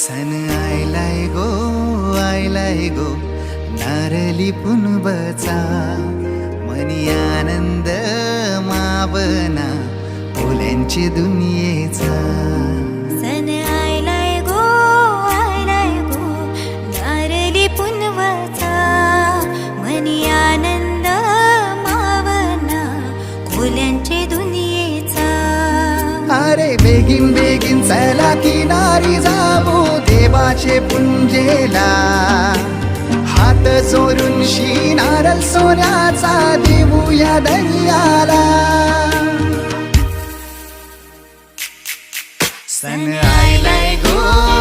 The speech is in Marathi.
सन आयलाय गो आयलाय गो नारली पुनबचा. मनी आनंद मावना फुल्यांची दुनियेचा. सन आयलाय गो आयलाय गो नारली पुनवचा मनी आनंद मावना खोल्यांचे दुनियेचा. अरे बेगीन बेगीन सुखाचे पुंजेला. हात चोरून शी नारल सोन्याचा देऊया दर्याला सन आयलाय गो.